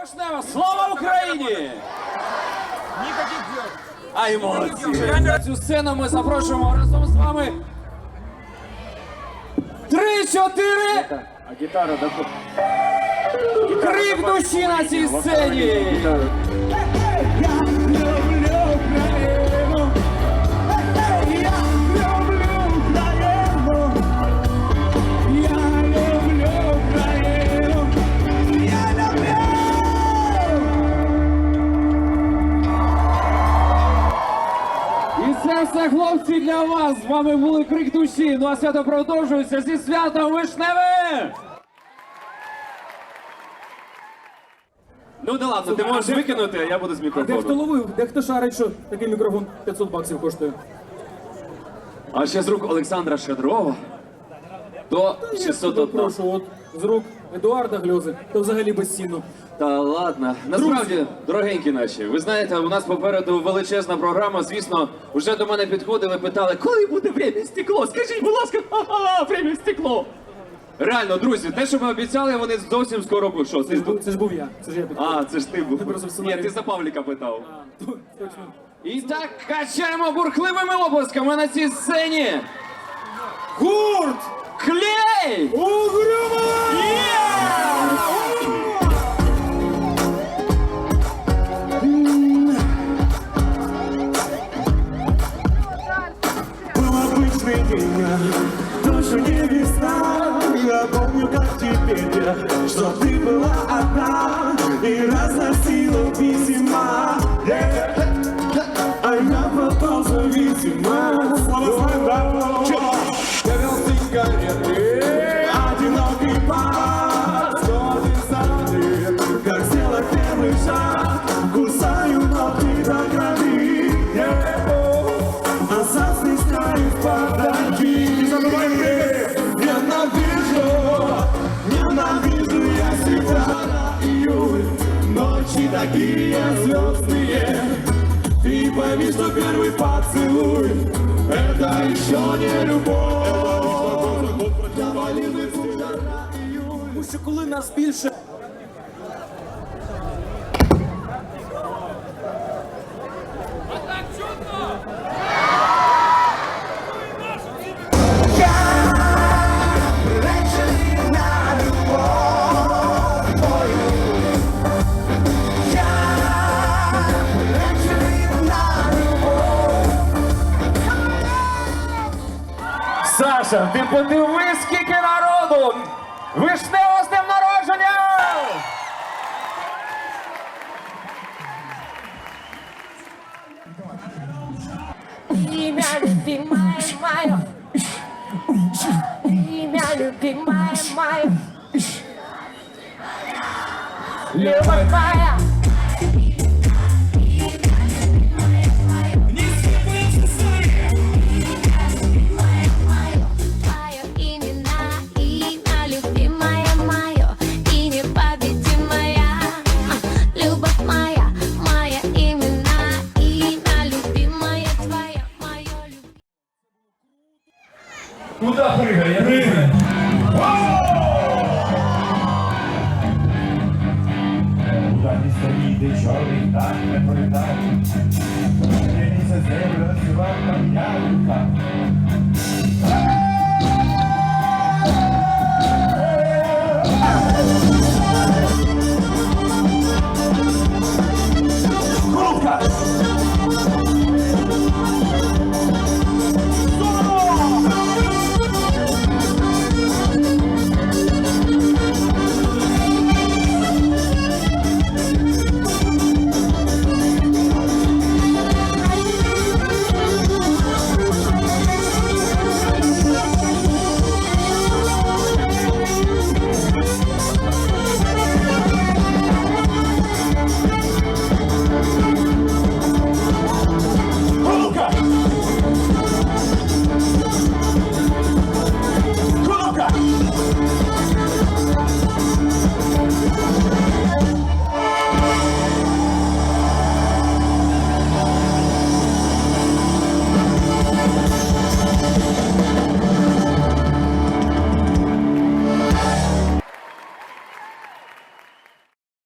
Вишнева, слава Україні! А емоції! На цю сцену ми запрошуємо разом з вами. Три, чотири! А гитара доход. Крик душі на цій сцені! Це хлопці, для вас. З вами були крик душі. Ну а свято продовжується зі святом Вишневе! Ну да ладно, ти можеш викинути, а я буду з Дехто мікрофоном. ловив, дехто шарить, що такий мікрофон 500 баксів коштує. А ще з рук Олександра Шедрова до 601. Прошу, от з рук Едуарда Гльози, то взагалі безцінно. Та ладно. Насправді, дорогенькі наші, ви знаєте, у нас попереду величезна програма. Звісно, вже до мене підходили, питали, коли буде время стекло? Скажіть, будь ласка, ха-ха, время стекло. Реально, друзі, те, що ми обіцяли, вони зовсім скоро будуть. Що, Це ж був, це ж був я. Це ж я підходив. А, це ж ти був. просто в Ні, сценарії. ти за Павліка питав. А, Точно. І так качаємо бурхливими оплесками на цій сцені. Гурт! Клей! Угрюмо! теперь, что ты была одна И разносила письма Yeah. А я потом зависима Слова знаем, да? Горел сигареты такие звездные Ты пойми, что первый поцелуй Это еще не любовь Завалины футляра июль Тому що коли нас більше. Саша, ти подивись, скільки народу! Вишнево з днем народження! Имя любимое мое Имя любимое мое Любовь моя не пролітає. Мені